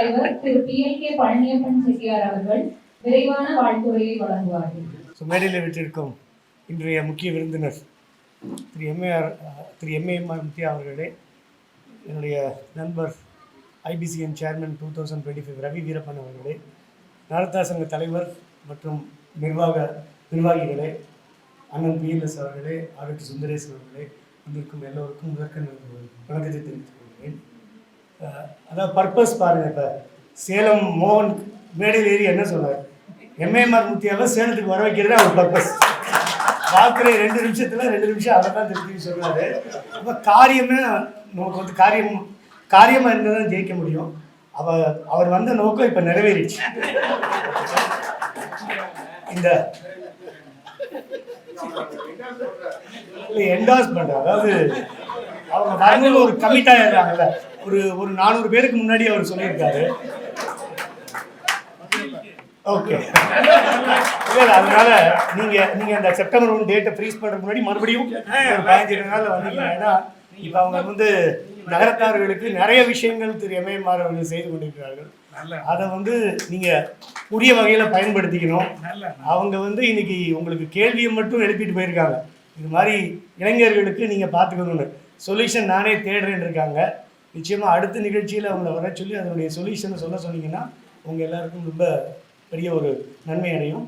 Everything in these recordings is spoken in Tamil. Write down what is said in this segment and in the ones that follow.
தலைவர் Thiru P. L. K. Palaniappan Chettiar அவர்கள் விரைவான வாழ்த்துறையை வழங்குவார்கள். மேடையில் விட்டிருக்கும் இன்றைய முக்கிய விருந்தினர் திரு எம்ஏஆர் திரு எம்ஏஎம்ஆர் முத்தியா அவர்களே என்னுடைய நண்பர் IBCN chairman two thousand twenty five Ravi Veerappan அவர்களே நாரதா சங்க தலைவர் மற்றும் நிர்வாக நிர்வாகிகளே அண்ணன் பிஎல்எஸ் அவர்களே ஆரோக்கிய சுந்தரேஸ்வர் அவர்களே வந்திருக்கும் எல்லோருக்கும் முதற்கண் வணக்கத்தை தெரிவித்துக் கொள்கிறேன். அதான் பர்பஸ் பாருங்கள் இப்போ. சேலம் மோகன் மேடையில் ஏறி என்ன சொன்னார்? எம்ஏஎம்ஆர் முத்தியாவை சேலத்துக்கு வர வைக்கிறது அவர் பர்பஸ் பார்க்குற ரெண்டு நிமிஷத்தில் ரெண்டு நிமிஷம் அதை தான் திருப்பி சொன்னார் அப்போ காரியமே நமக்கு வந்து காரியம் காரியமாக இருந்தால் தான் ஜெயிக்க முடியும். அவ அவர் வந்த நோக்கம் இப்போ நிறைவேறிச்சு இந்த இல்லை என்டாஸ்மெண்ட் அதாவது அவங்க வரணும்னு ஒரு கமிட்டாக இருக்காங்கல்ல ஒரு ஒரு நானூறு பேருக்கு முன்னாடி அவர் சொல்லியிருக்காரு. ஓகே. இல்லை அதனால நீங்க நீங்க அந்த செப்டம்பர் ஒன் டேட்டை ஃப்ரீஸ் பண்றதுக்கு முன்னாடி மறுபடியும் ஒரு பதினஞ்சு நாள்ல வந்தீங்க. ஏன்னா இப்போ அவங்க வந்து நகரத்தார்களுக்கு நிறைய விஷயங்கள் திரு எம்ஏஎம்ஆர் அவர்கள் செய்து கொண்டிருக்கிறார்கள். அதை வந்து நீங்க உரிய வகையில பயன்படுத்திக்கணும். அவங்க வந்து இன்னைக்கு உங்களுக்கு கேள்வியை மட்டும் எழுப்பிட்டு போயிருக்காங்க. இது மாதிரி இளைஞர்களுக்கு நீங்க பார்த்துக்கணும்னு. சொல்யூஷன் நானே தேடுறேன்னு இருக்காங்க நிச்சயமாக அடுத்த நிகழ்ச்சியில் அவங்கள வர சொல்லி அதனுடைய சொல்யூஷனை சொல்ல சொன்னீங்கன்னா உங்கள் எல்லாருக்கும் ரொம்ப பெரிய ஒரு நன்மை அடையும்.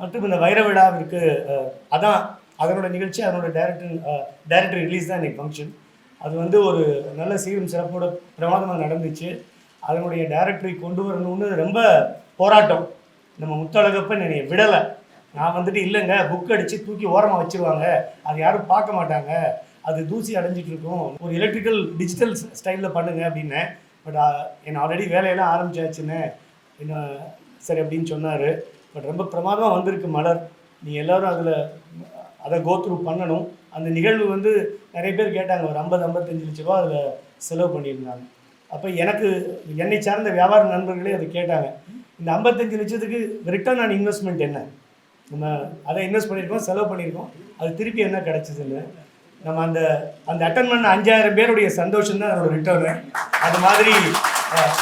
மற்றும் இந்த வைர விழாவிற்கு அதான் அதனோட நிகழ்ச்சி அதனோட டேரக்டர் டேரக்டர் ரிலீஸ் தான் இன்றைக்கி ஃபங்க்ஷன் அது வந்து ஒரு நல்ல சீரும் சிறப்போட பிரமாதமாக நடந்துச்சு. அதனுடைய டேரக்டரை கொண்டு வரணும்னு ரொம்ப போராட்டம். நம்ம முத்தழகப்பன் என்னைய விடலை. நான் வந்துட்டு இல்லைங்க புக் அடித்து தூக்கி ஓரமாக வச்சிருவாங்க. அது யாரும் பார்க்க மாட்டாங்க. அது தூசி அடைஞ்சிட்டு இருக்கும் ஒரு எலக்ட்ரிக்கல் டிஜிட்டல் ஸ்டைலில் பண்ணுங்க அப்படின்னேன் பட் uh, என்னை ஆல்ரெடி வேலையெல்லாம் ஆரம்பிச்சாச்சுன்னு என்ன சரி அப்படின்னு சொன்னார். பட் ரொம்ப பிரமாதமாக வந்திருக்கு மலர். நீ எல்லோரும் அதில் அதை கோத்ரூ பண்ணணும். அந்த நிகழ்வு வந்து நிறைய பேர் கேட்டாங்க. ஒரு ஐம்பது ஐம்பத்தஞ்சு லட்ச ரூபா அதில் செலவு பண்ணியிருந்தாங்க. அப்போ எனக்கு என்னை சார்ந்த வியாபார நண்பர்களே அதை கேட்டாங்க. இந்த ஐம்பத்தஞ்சு லட்சத்துக்கு ரிட்டர்ன் ஆன் இன்வெஸ்ட்மெண்ட் என்ன? நம்ம அதை இன்வெஸ்ட் பண்ணியிருக்கோம் செலவு பண்ணியிருக்கோம். அது திருப்பி என்ன கிடச்சிதுன்னு. நம்ம அந்த அந்த அட்டன் பண்ண அஞ்சாயிரம் பேருடைய சந்தோஷம் தான் அதோட ரிட்டர்னு அது மாதிரி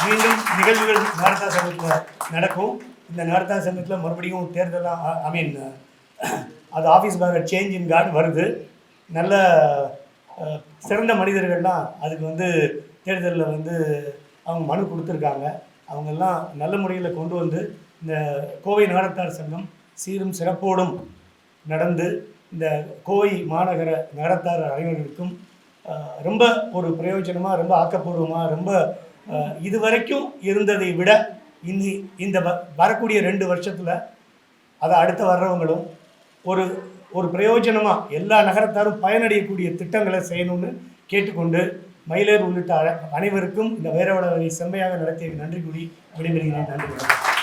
மீண்டும் நிகழ்வுகள் நாரதா சங்கத்தில் நடக்கும். இந்த நாரதா சங்கத்தில் மறுபடியும் தேர்தலாக ஐ மீன் அது ஆஃபீஸ் பாருங்க சேஞ்ச் இன் கார்டு வருது. நல்ல சிறந்த மனிதர்கள்லாம் அதுக்கு வந்து தேர்தலில் வந்து அவங்க மனு கொடுத்துருக்காங்க. அவங்கெல்லாம் நல்ல முறையில் கொண்டு வந்து இந்த கோவை நாடத்தார் சங்கம் சீரும் சிறப்போடும் நடந்து இந்த கோவை மாநகர நகரத்தார் அனைவர்களுக்கும் ரொம்ப ஒரு பிரயோஜனமாக ரொம்ப ஆக்கப்பூர்வமாக ரொம்ப இதுவரைக்கும் இருந்ததை விட இனி இந்த வ- வரக்கூடிய ரெண்டு வருஷத்தில் அதை அடுத்து வர்றவங்களும் ஒரு ஒரு பிரயோஜனமாக எல்லா நகரத்தாரும் பயனடையக்கூடிய திட்டங்களை செய்யணும்னு கேட்டுக்கொண்டு மயிலேர் உள்ளிட்ட அனைவருக்கும் இந்த வைரவளவை செம்மையாக நடத்திய நன்றி கூறி விடைபெறுகிறேன். நன்றி.